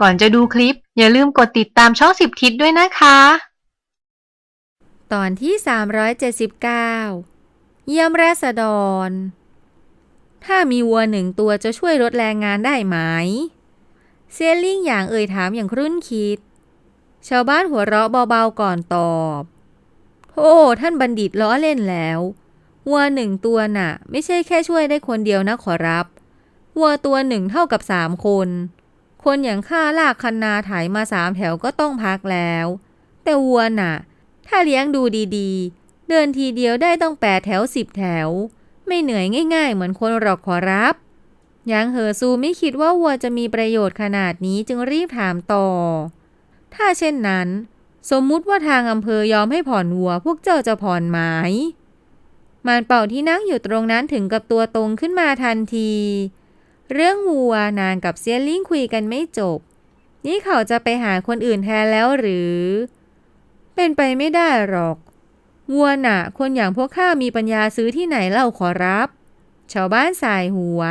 ก่อนจะดูคลิป อย่าลืมกดติดตามช่องสิบทิศด้วยนะคะ ตอนที่ 379 เยี่ยมราษฎร ถ้ามีวัวหนึ่งตัวจะช่วยลดแรงงานได้ไหม เซียนลิ่งอย่างเอ่ยถามอย่างครุ่นคิด ชาวบ้านหัวเราะเบาๆก่อนตอบโอ้ท่านบัณฑิตล้อเล่นแล้ววัวหนึ่งตัวน่ะ ไม่ใช่แค่ช่วยได้คนเดียวนะขอรับวัวตัวหนึ่งเท่ากับสามคน คนอย่างข้าลากคันนาไถมาสามแถวก็ต้องพักแล้ว แต่วัวน่ะ ถ้าเลี้ยงดูดีๆ เดินทีเดียวได้ต้องแปดแถวสิบแถว ไม่เหนื่อยง่าย ๆ เหมือนคนหรอกขอรับยังเหอซูไม่คิดว่าวัวจะมีประโยชน์ขนาดนี้จึงรีบถามต่อ ถ้าเช่นนั้น สมมุติว่าทางอำเภอยอมให้ผ่อนวัว พวกเจ้าจะผ่อนไหมมารเป่าที่นั่งอยู่ตรงนั้นถึงกับตัวตรงขึ้นมาทันที เรื่องวัวนางกับเซียลิงคุยกันไม่จบ นี่เขาจะไปหาคนอื่นแทนแล้วหรือ เป็นไปไม่ได้หรอก วัวน่ะ คนอย่างพวกข้ามีปัญญาซื้อที่ไหนเล่าขอรับ ชาวบ้านสายหัว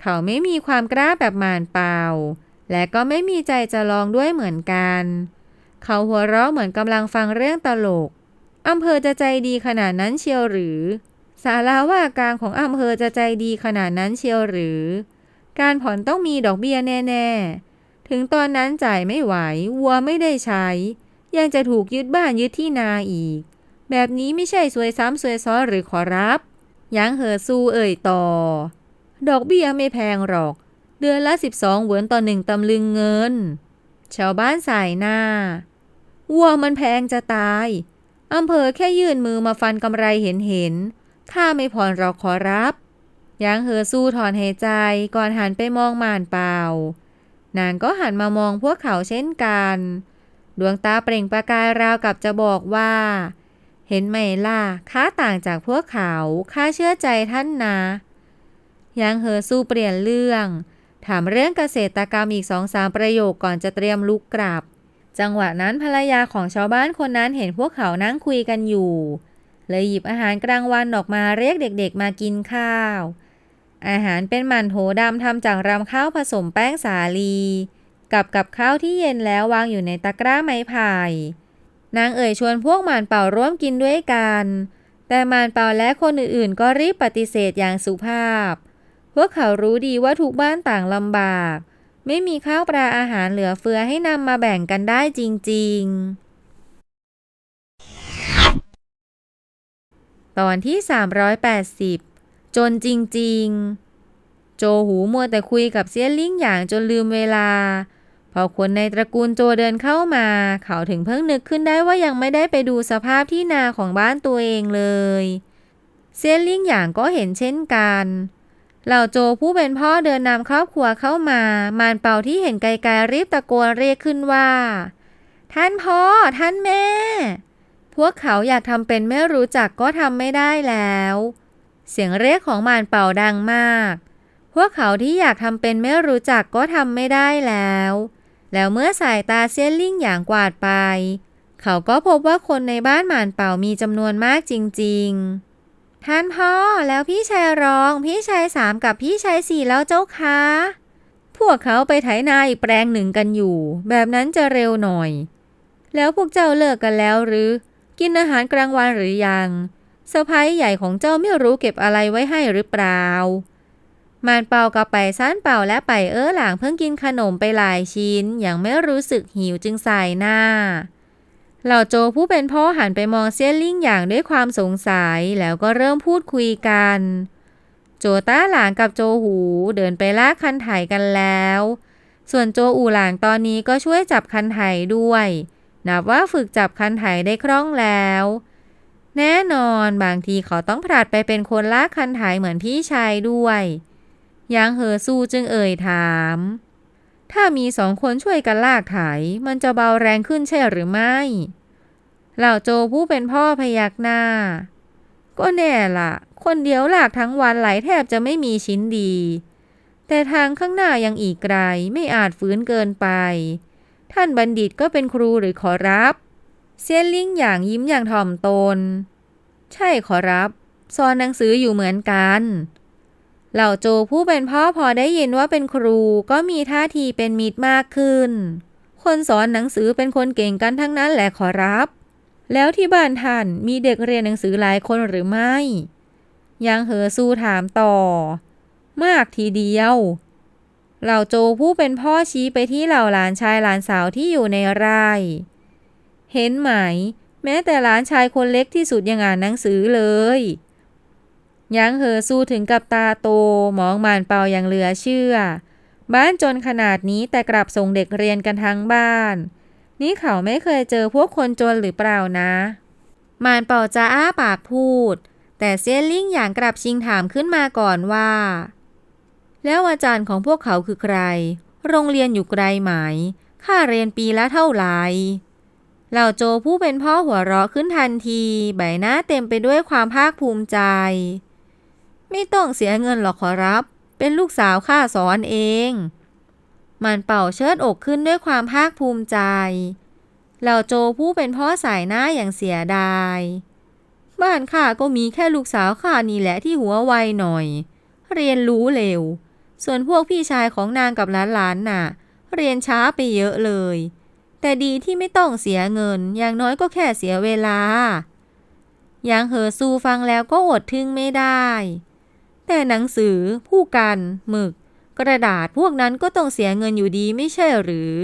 เขาไม่มีความกล้าแบบมานเปล่า และก็ไม่มีใจจะลองด้วยเหมือนกัน เขาหัวเราะเหมือนกำลังฟังเรื่องตลกอำเภอจะใจดีขนาดนั้นเชียวหรือ สาราว่ากลางของอำเภอจะใจดีขนาดนั้นเชียวหรือ การผ่อนต้องมีดอกเบี้ยแน่ๆ ถึงตอนนั้นจ่ายไม่ไหว วัวไม่ได้ใช้ ยังจะถูกยึดบ้านยึดที่นาอีก แบบนี้ไม่ใช่สวยซ้ำสวยซ้อนหรือขอรับยังเหอซูเอ่ยต่อ ดอกเบี้ยไม่แพงหรอก เดือนละ 12เหวนต่อหนึ่งตำลึงเงิน ชาวบ้านสายหน้า วัวมันแพงจะตายอำเภอแค่ยื่นมือมาฟันกำไรเห็นเห็นข้าไม่ผ่อนหรอกขอรับ ยังเหอสู้ถอนหายใจก่อนหันไปมองม่านเปล่า นางก็หันมามองพวกเขาเช่นกัน ดวงตาเปล่งประกายราวกับจะบอกว่า เห็นไหมล่ะข้าต่างจากพวกเขาข้าเชื่อใจท่านนะยังเหอสู้เปลี่ยนเรื่อง ถามเรื่องเกษตรกรรมอีกสองสามประโยคก่อนจะเตรียมลุกกลับ จังหวะนั้นภรรยาของชาวบ้านคนนั้นเห็นพวกเขานั่งคุยกันอยู่ เลยหยิบอาหารกลางวันออกมาเรียกเด็กๆมากินข้าว อาหารเป็นหมันโถดำทำจากรำข้าวผสมแป้งสาลี กับกับข้าวที่เย็นแล้ววางอยู่ในตะกร้าไม้ไผ่นางเอ่ยชวนพวกหมานเป่าร่วมกินด้วยกัน แต่หมานเป่าและคนอื่นๆ ก็รีบปฏิเสธอย่างสุภาพ พวกเขารู้ดีว่าทุกบ้านต่างลำบาก ไม่มีข้าวปลาอาหารเหลือเฟือให้นำมาแบ่งกันได้จริง ๆตอนที่ 380 จนจริงๆ โจหูมัวแต่คุยกับเซียลิงอย่างจนลืมเวลา พอคนในตระกูลโจเดินเข้ามา เขาถึงเพิ่งนึกขึ้นได้ว่ายังไม่ได้ไปดูสภาพที่นาของบ้านตัวเองเลย เซียลิงอย่างก็เห็นเช่นกันเหล่าโจผู้เป็นพ่อเดินนำครอบครัวเข้ามา มารเป่าที่เห็นไกลๆรีบตะโกนเรียกขึ้นว่า ท่านพ่อ ท่านแม่ พวกเขาอยากทำเป็นไม่รู้จักก็ทำไม่ได้แล้ว เสียงเรียกของมารเป่าดังมาก พวกเขาที่อยากทำเป็นไม่รู้จักก็ทำไม่ได้แล้ว แล้วเมื่อสายตาเซียนลิ่งอย่างกวาดไป เขาก็พบว่าคนในบ้านมารเป่ามีจำนวนมากจริง ๆ ท่านพ่อแล้วพี่ชายรองพี่ชายสามกับพี่ชายสี่แล้วเจ้าคะพวกเขาไปไถนาอีกแปลงหนึ่งกันอยู่ แบบนั้นจะเร็วหน่อย แล้วพวกเจ้าเลิกกันแล้วหรือ กินอาหารกลางวันหรือยัง เซอร์ไพรส์ใหญ่ของเจ้าไม่รู้เก็บอะไรไว้ให้หรือเปล่ามานเป่ากับไปซ่านเป่าและไปเออหลางเพิ่งกินขนมไปหลายชิ้นยังไม่รู้สึกหิวจึงใส่หน้า เหล่าโจผู้เป็นพ่อหันไปมองเซียนลิ่งอย่างด้วยความสงสัยแล้วก็เริ่มพูดคุยกัน โจต้าหลางกับโจหูเดินไปลากคันไถกันแล้ว ส่วนโจอู่หลางตอนนี้ก็ช่วยจับคันไถด้วย นับว่าฝึกจับคันไถได้คล่องแล้ว แน่นอนบางทีเขาต้องผลัดไปเป็นคนลากคันไถเหมือนพี่ชายด้วยยังเหอสู้จึงเอ่ยถาม ถ้ามีสองคนช่วยกันลากไถ มันจะเบาแรงขึ้นใช่หรือไม่ เหล่าโจผู้เป็นพ่อพยักหน้า ก็แน่ละคนเดียวลากทั้งวันไหลแทบจะไม่มีชิ้นดี แต่ทางข้างหน้ายังอีกไกลไม่อาจฝืนเกินไป ท่านบัณฑิตก็เป็นครูหรือขอรับ เซียนลิงอย่างยิ้มอย่างถ่อมตน ใช่ขอรับสอนหนังสืออยู่เหมือนกัน เหล่าโจผู้เป็นพ่อพอได้ยินว่าเป็นครูก็มีท่าทีเป็นมิตรมากขึ้น คนสอนหนังสือเป็นคนเก่งกันทั้งนั้นแหละขอรับ แล้วที่บ้านท่านมีเด็กเรียนหนังสือหลายคนหรือไม่ ยังเหอสู้ถามต่อ มากทีเดียว เหล่าโจผู้เป็นพ่อชี้ไปที่เหล่าหลานชายหลานสาวที่อยู่ในไร่ เห็นไหม แม้แต่หลานชายคนเล็กที่สุดยังอ่านหนังสือเลยยังเหอสู้ถึงกับตาโตมองมานเปาอย่างเหลือเชื่อ บ้านจนขนาดนี้แต่กลับส่งเด็กเรียนกันทั้งบ้าน นี่เขาไม่เคยเจอพวกคนจนหรือเปล่านะ มานเปาจะอ้าปากพูด แต่เซียนลิ่งอย่างกลับชิงถามขึ้นมาก่อนว่า แล้วอาจารย์ของพวกเขาคือใคร โรงเรียนอยู่ไกลไหม ค่าเรียนปีละเท่าไหร่ เหล่าโจผู้เป็นพ่อหัวเราะขึ้นทันที ใบหน้าเต็มไปด้วยความภาคภูมิใจ ไม่ต้องเสียเงินหรอกขอรับ เป็นลูกสาวข้าสอนเอง มันเป่าเชิดอกขึ้นด้วยความภาคภูมิใจ เหล่าโจผู้เป็นพ่อสายหน้าอย่างเสียดาย บ้านข้าก็มีแค่ลูกสาวข้านี่แหละที่หัวไวหน่อย เรียนรู้เร็ว ส่วนพวกพี่ชายของนางกับหลานๆน่ะ เรียนช้าไปเยอะเลย แต่ดีที่ไม่ต้องเสียเงิน อย่างน้อยก็แค่เสียเวลายังเหอซูฟังแล้วก็อดทึ่งไม่ได้ แต่หนังสือ ผู้กันหมึก กระดาษพวกนั้นก็ต้องเสียเงินอยู่ดีไม่ใช่หรือ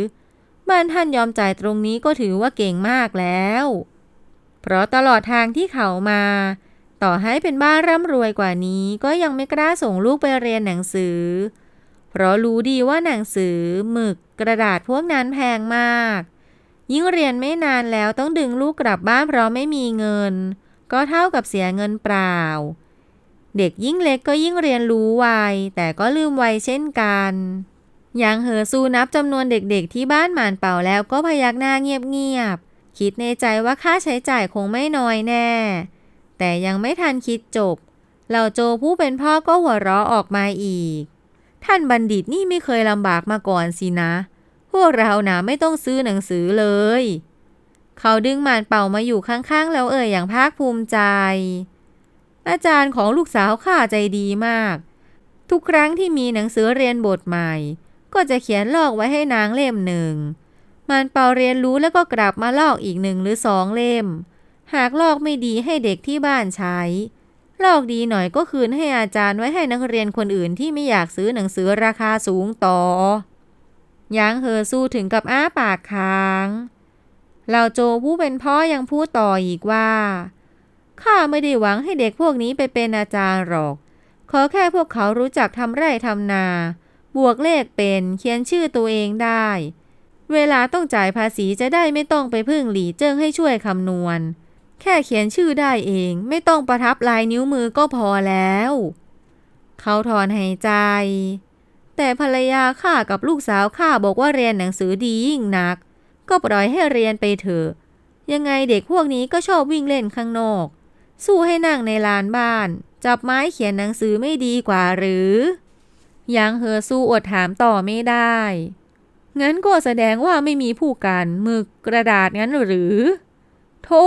บ้านท่านยอมจ่ายตรงนี้ก็ถือว่าเก่งมากแล้ว เพราะตลอดทางที่เขามา ต่อให้เป็นบ้านร่ำรวยกว่านี้ก็ยังไม่กล้าส่งลูกไปเรียนหนังสือ เพราะรู้ดีว่าหนังสือ หมึก กระดาษพวกนั้นแพงมาก ยิ่งเรียนไม่นานแล้วต้องดึงลูกกลับบ้านเพราะไม่มีเงิน ก็เท่ากับเสียเงินเปล่า เด็กยิ่งเล็กก็ยิ่งเรียนรู้ไวแต่ก็ลืมไวเช่นกัน อยังเหอซูนับจำนวนเด็กๆที่บ้านหมานเป่าแล้วก็พยักหน้าเงียบๆคิดในใจว่าค่าใช้จ่ายคงไม่น้อยแน่ แต่ยังไม่ทันคิดจบเหล่าโจผู้เป็นพ่อก็หัวเราะออกมาอีก ท่านบัณฑิตนี่ไม่เคยลำบากมาก่อนสินะ พวกเรานะไม่ต้องซื้อหนังสือเลย เขาดึงมานเป่ามาอยู่ข้างๆ แล้วเอ่ยอย่างภาคภูมิใจ อาจารย์ของลูกสาวข้าใจดีมาก ทุกครั้งที่มีหนังสือเรียนบทใหม่ ก็จะเขียนลอกไว้ให้นางเล่มหนึ่งมันเป่าเรียนรู้แล้วก็กลับมาลอกอีกหนึ่งหรือสองเล่ม หากลอกไม่ดีให้เด็กที่บ้านใช้ ลอกดีหน่อยก็คืนให้อาจารย์ไว้ให้นักเรียนคนอื่นที่ไม่อยากซื้อหนังสือราคาสูงต่อ ยังเหอสู้ถึงกับอ้าปากค้างเหล่าโจผู้เป็นพ่อยังพูดต่ออีกว่า ข้าไม่ได้หวังให้เด็กพวกนี้ไปเป็นอาจารย์หรอก ขอแค่พวกเขารู้จักทำไร่ทำนา บวกเลขเป็นเขียนชื่อตัวเองได้ เวลาต้องจ่ายภาษีจะได้ไม่ต้องไปพึ่งหลีเจิ้งให้ช่วยคำนวณ แค่เขียนชื่อได้เองไม่ต้องประทับลายนิ้วมือก็พอแล้ว เขาถอนหายใจ แต่ภรรยาข้ากับลูกสาวข้าบอกว่าเรียนหนังสือดียิ่งนัก ก็ปล่อยให้เรียนไปเถอะ ยังไงเด็กพวกนี้ก็ชอบวิ่งเล่นข้างนอก สู้ให้นั่งในลานบ้าน จับไม้เขียนหนังสือไม่ดีกว่าหรือ ยังเหอสู้อดถามต่อไม่ได้ งั้นก็แสดงว่าไม่มีผู้กันมึกกระดาษงั้นหรือโธ่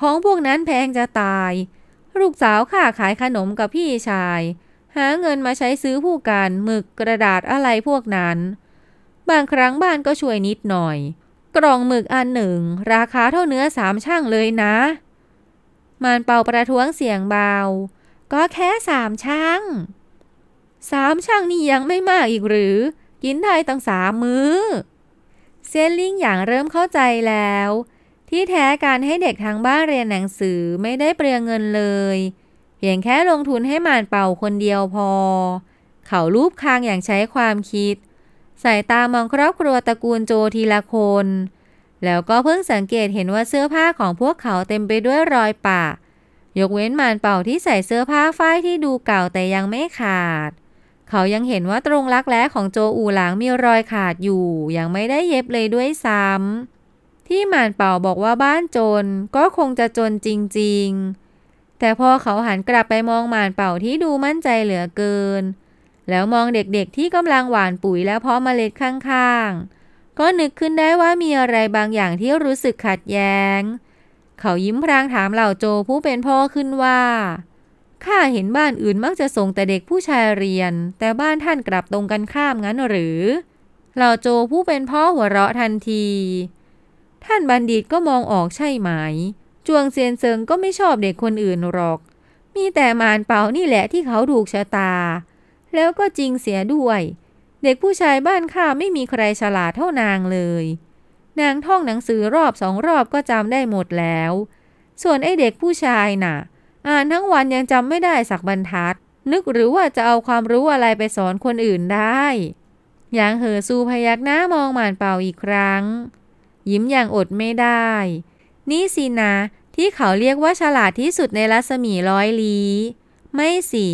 ของพวกนั้นแพงจะตาย ลูกสาวข้าขายขนมกับพี่ชาย หาเงินมาใช้ซื้อผู้กันหมึกกระดาษอะไรพวกนั้น บางครั้งบ้านก็ช่วยนิดหน่อย กล่องหมึกอันหนึ่ง ราคาเท่าเนื้อสามช่างเลยนะ มานเป่าประท้วงเสียงเบา ก็แค่สามช่างสามช่างนี่ยังไม่มากอีกหรือ กินได้ตั้งสามมื้อเซนลิงอย่างเริ่มเข้าใจแล้ว ที่แท้การให้เด็กทางบ้านเรียนหนังสือไม่ได้เปลืองเงินเลย เพียงแค่ลงทุนให้หมานเป่าคนเดียวพอ เขารูปคางอย่างใช้ความคิด สายตามองครอบครัวตระกูลโจทีละคน แล้วก็เพิ่งสังเกตเห็นว่าเสื้อผ้าของพวกเขาเต็มไปด้วยรอยปะ ยกเว้นหมานเป่าที่ใส่เสื้อผ้าฝ้ายที่ดูเก่าแต่ยังไม่ขาด เขายังเห็นว่าตรงรักแร้ของโจอูหลางมีรอยขาดอยู่ ยังไม่ได้เย็บเลยด้วยซ้ำที่หมานเป่าบอกว่าบ้านจนก็คงจะจนจริง ๆ แต่พอเขาหันกลับไปมองหมานเป่าที่ดูมั่นใจเหลือเกิน แล้วมองเด็กๆที่กำลังหว่านปุ๋ยและเพาะเมล็ดข้างๆ ก็นึกขึ้นได้ว่ามีอะไรบางอย่างที่รู้สึกขัดแย้ง เขายิ้มพรางถามเหล่าโจผู้เป็นพ่อขึ้นว่าข้าเห็นบ้านอื่นมักจะส่งแต่เด็กผู้ชายเรียน แต่บ้านท่านกลับตรงกันข้ามงั้นหรือ เหล่าโจผู้เป็นพ่อหัวเราะทันที ท่านบัณฑิตก็มองออกใช่ไหม จวงเซียนเซิงก็ไม่ชอบเด็กคนอื่นหรอก มีแต่มารเปานี่แหละที่เขาถูกชะตา แล้วก็จริงเสียด้วย เด็กผู้ชายบ้านข้าไม่มีใครฉลาดเท่านางเลย นางท่องหนังสือรอบสองรอบก็จำได้หมดแล้ว ส่วนไอ้เด็กผู้ชายน่ะ อ่านทั้งวันยังจำไม่ได้สักบรรทัด นึกหรือว่าจะเอาความรู้อะไรไปสอนคนอื่นได้ยางเหอซูพยักหน้ามองหมานเป่าอีกครั้ง ยิ้มอย่างอดไม่ได้ นี่สินะ ที่เขาเรียกว่าฉลาดที่สุดในรัศมีร้อยลี้ไม่สิ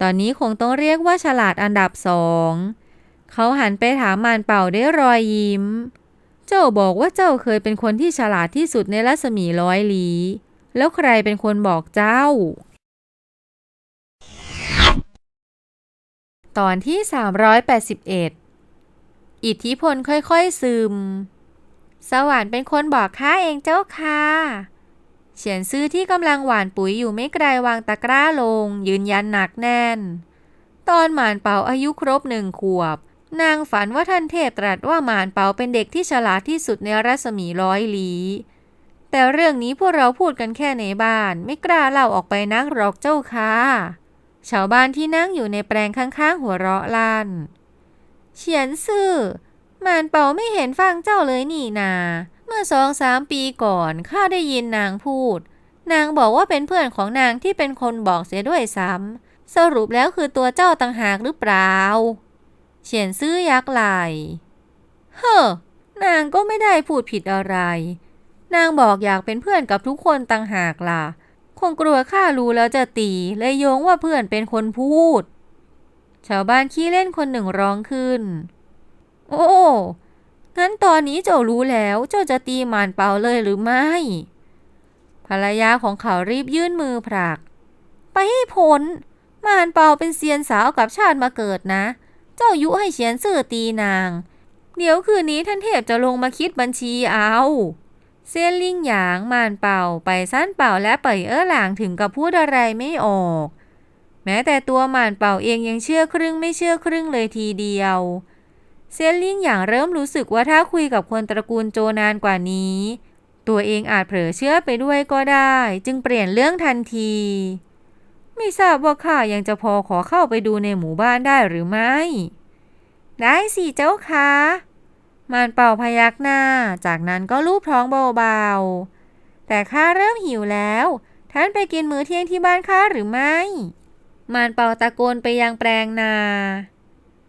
ตอนนี้คงต้องเรียกว่าฉลาดอันดับสอง เขาหันไปถามมานเป่าด้วยรอยยิ้ม เจ้าบอกว่าเจ้าเคยเป็นคนที่ฉลาดที่สุดในรัศมีร้อยลี้แล้วใครเป็นคนบอกเจ้า ตอนที่ 381 อิทธิพลค่อยๆซึม สวรรค์เป็นคนบอกข้าเองเจ้าค่ะเฉียนซื่อที่กำลังหว่านปุ๋ยอยู่ไม่ไกลวางตะกร้าลง ยืนยันหนักแน่น ตอนหมานเปาอายุครบหนึ่งขวบ นางฝันว่าท่านเทพตรัสว่าหมานเปาเป็นเด็กที่ฉลาดที่สุดในรัศมีร้อยลี้ แต่เรื่องนี้พวกเราพูดกันแค่ในบ้านไม่กล้าเล่าออกไปนักหรอกเจ้าค่ะชาวบ้านที่นั่งอยู่ในแปลงข้างๆหัวเราะลั่นเฉียนซื่อ มานเป่าไม่เห็นฟังเจ้าเลยนี่นา เมื่อสองสามปีก่อนข้าได้ยินนางพูด นางบอกว่าเป็นเพื่อนของนางที่เป็นคนบอกเสียด้วยซ้ำสรุปแล้วคือตัวเจ้าต่างหากหรือเปล่าเฉียนซื่อยักษ์ไหลเฮ้อนางก็ไม่ได้พูดผิดอะไร นางบอกอยากเป็นเพื่อนกับทุกคนต่างหากล่ะ คงกลัวข้ารู้แล้วจะตีเลยโยงว่าเพื่อนเป็นคนพูด ชาวบ้านขี้เล่นคนหนึ่งร้องขึ้น โอ้ งั้นตอนนี้เจ้ารู้แล้วเจ้าจะตีหมานเปาเลยหรือไม่ ภรรยาของเขารีบยื่นมือผลัก ไปให้พ้น มานเปาเป็นเซียนสาวกับชาติมาเกิดนะ เจ้ายุให้เฉียนซื่อตีนาง เดี๋ยวคืนนี้ท่านเทพจะลงมาคิดบัญชีเอาเซียนลิงหยางมานเป่าไปสั้นเป่าและเป่ยเอ้อหลางถึงกับพูดอะไรไม่ออก แม้แต่ตัวมานเป่าเองยังเชื่อครึ่งไม่เชื่อครึ่งเลยทีเดียว เซียนลิงหยางเริ่มรู้สึกว่าถ้าคุยกับคนตระกูลโจนานกว่านี้ ตัวเองอาจเผลอเชื่อไปด้วยก็ได้ จึงเปลี่ยนเรื่องทันที ไม่ทราบว่าข้ายังจะพอขอเข้าไปดูในหมู่บ้านได้หรือไม่ ได้สิเจ้าคะมานเป่าพยักหน้า จากนั้นก็ลูบท้องเบาๆ แต่ข้าเริ่มหิวแล้ว ท่านไปกินมื้อเที่ยงที่บ้านข้าหรือไม่ มานเป่าตะโกนไปยังแปลงนา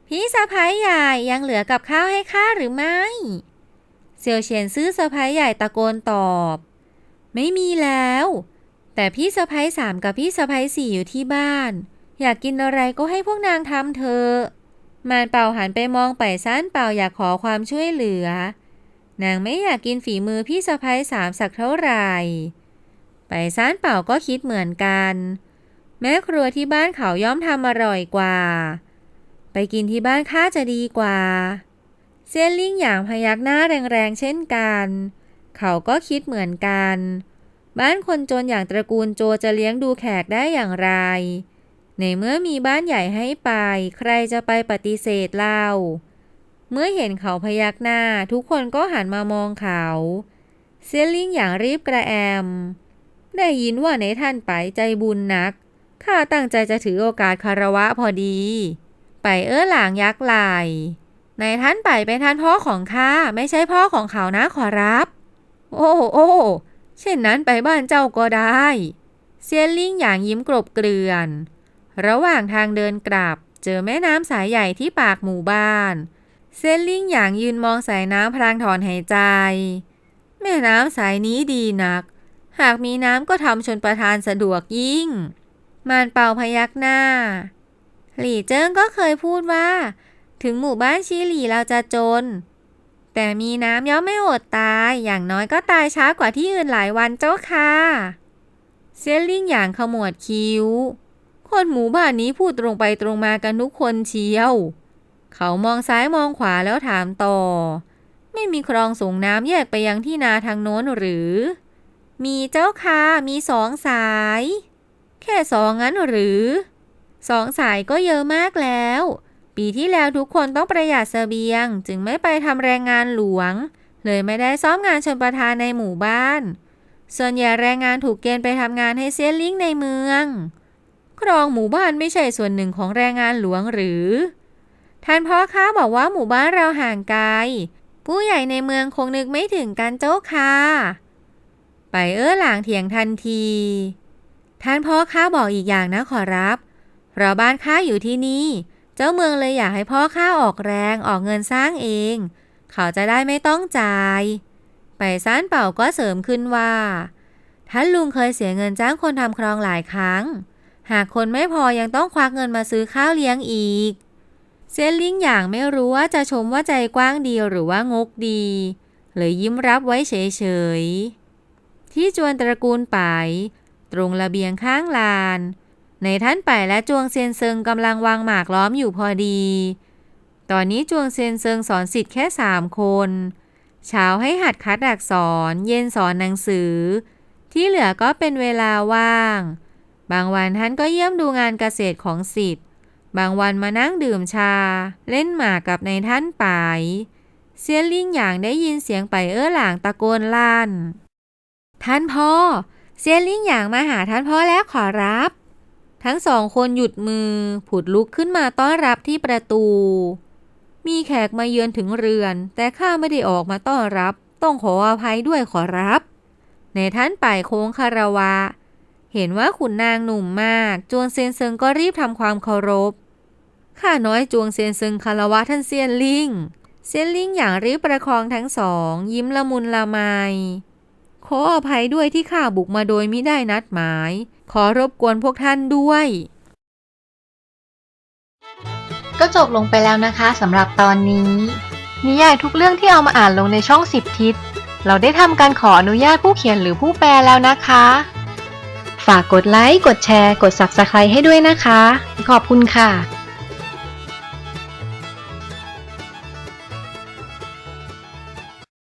พี่สะพ้ายใหญ่ยังเหลือกับข้าวให้ข้าหรือไม่เซียวเฉียนซื้อสะพ้ายใหญ่ตะโกนตอบ ไม่มีแล้ว แต่พี่สะพ้ายสามกับพี่สะพ้ายสี่อยู่ที่บ้าน อยากกินอะไรก็ให้พวกนางทำเถอะมานเป่าหันไปมองไปซ่านเป่าอยากขอความช่วยเหลือ นางไม่อยากกินฝีมือพี่สะพ้ายสามสักเท่าไหร่ ไปซ่านเป่าก็คิดเหมือนกัน แม่ครัวที่บ้านเขาย่อมทำอร่อยกว่า ไปกินที่บ้านข้าจะดีกว่า เซียนลิ่งหยางพยักหน้าแรงๆเช่นกัน เขาก็คิดเหมือนกัน บ้านคนจนอย่างตระกูลโจจะเลี้ยงดูแขกได้อย่างไร ในเมื่อมีบ้านใหญ่ให้ไป ใครจะไปปฏิเสธเล่า เมื่อเห็นเขาพยักหน้า ทุกคนก็หันมามองเขา เซียนลิ่งอย่างรีบกระแอม ได้ยินว่าในท่านไปใจบุญนักข้าตั้งใจจะถือโอกาสคารวะพอดี ไปเอ้อหลางยักไหลในท่านไปเป็นท่านพ่อของข้าไม่ใช่พ่อของเขานะขอรับ โอ้โอ้เช่นนั้นไปบ้านเจ้าก็ได้ เซียนลิงอย่างยิ้มกรบเกลือน ระหว่างทางเดินกลับ เจอแม่น้ำสายใหญ่ที่ปากหมู่บ้าน เซนลิงอย่างยืนมองสายน้ำพลางถอนหายใจ แม่น้ำสายนี้ดีนัก หากมีน้ำก็ทำชนประทานสะดวกยิ่ง มานเป่าพยักหน้า หลี่เจิ้งก็เคยพูดว่า ถึงหมู่บ้านชีหลี่เราจะจน แต่มีน้ำย่อมไม่อดตาย อย่างน้อยก็ตายช้ากว่าที่อื่นหลายวันเจ้าค่ะเซียนลิ่งอย่างขมวดคิ้ว คนหมู่บ้านนี้พูดตรงไปตรงมากันทุกคนเชียว เขามองซ้ายมองขวาแล้วถามต่อ ไม่มีคลองส่งน้ำแยกไปยังที่นาทางโน้นหรือ มีเจ้าค่ะมีสองสายแแค่สองงั้นหรือ สองสายก็เยอะมากแล้ว ปีที่แล้วทุกคนต้องประหยัดเสบียง จึงไม่ไปทำแรงงานหลวง เลยไม่ได้ซ้อมงานชนประทานในหมู่บ้าน ส่วนใหญ่แรงงานถูกเกณฑ์ไปทำงานให้เซียนลิงในเมือง ครองหมู่บ้านไม่ใช่ส่วนหนึ่งของแรงงานหลวงหรือ ท่านพ่อค้าบอกว่าหมู่บ้านเราห่างไกล ผู้ใหญ่ในเมืองคงนึกไม่ถึงกันเจ้าค่ะ ไปเอ้อหลางเถียงทันที ท่านพ่อค้าบอกอีกอย่างนะขอรับ เพราะบ้านข้าอยู่ที่นี่ เจ้าเมืองเลยอยากให้พ่อข้าออกแรงออกเงินสร้างเอง เขาจะได้ไม่ต้องจ่าย ไปซ่านเป่าก็เสริมขึ้นว่า ท่านลุงเคยเสียเงินจ้างคนทำครองหลายครั้ง หากคนไม่พอยังต้องควักเงินมาซื้อข้าวเลี้ยงอีก เซียนลิงอย่างไม่รู้ว่าจะชมว่าใจกว้างดีหรือว่างกดีเลยยิ้มรับไว้เฉยๆที่จวนตระกูลไปายตรงระเบียงข้างลาน ในท่านไปายและจวงเซียนเซิงกำลังวางหมากล้อมอยู่พอดี ตอนนี้จวงเซียนเซิงสอนสิทธิ์แค่สามคน เช้าให้หัดคัดอักษร เย็นสอนหนังสือ ที่เหลือก็เป็นเวลาว่าง บางวันท่านก็เยี่ยมดูงานเกษตรของสิทธิ์ บางวันมานั่งดื่มชา เล่นหมากกับในท่านไปายเซียนลิงอย่างได้ยินเสียงไปเอ้อหลางตะโกนลั่น ท่านพ่อ เซียนลิงอย่างมาหาท่านพ่อแล้วขอรับ ทั้งสองคนหยุดมือ ผุดลุกขึ้นมาต้อนรับที่ประตู มีแขกมาเยือนถึงเรือน แต่ข้าไม่ได้ออกมาต้อนรับ ต้องขออภัยด้วยขอรับ ในท่านป่ายโค้งคารวะ เห็นว่าขุนนางหนุ่มมากจวงเซียนเซิงก็รีบทำความเคารพ ข้าน้อยจวงเซียนเซิงคารวะท่านเซียนลิงเซียนลิงอย่างรีบประคองทั้งสอง ยิ้มละมุนละไมขออภัยด้วยที่ข้าบุกมาโดยมิได้นัดหมาย ขอรบกวนพวกท่านด้วย ก็จบลงไปแล้วนะคะสำหรับตอนนี้ นิยายทุกเรื่องที่เอามาอ่านลงในช่องสิบทิศ เราได้ทำการขออนุญาตผู้เขียนหรือผู้แปลแล้วนะคะ ฝากกดไลค์ กดแชร์ กด Subscribe ให้ด้วยนะคะ ขอบคุณค่ะ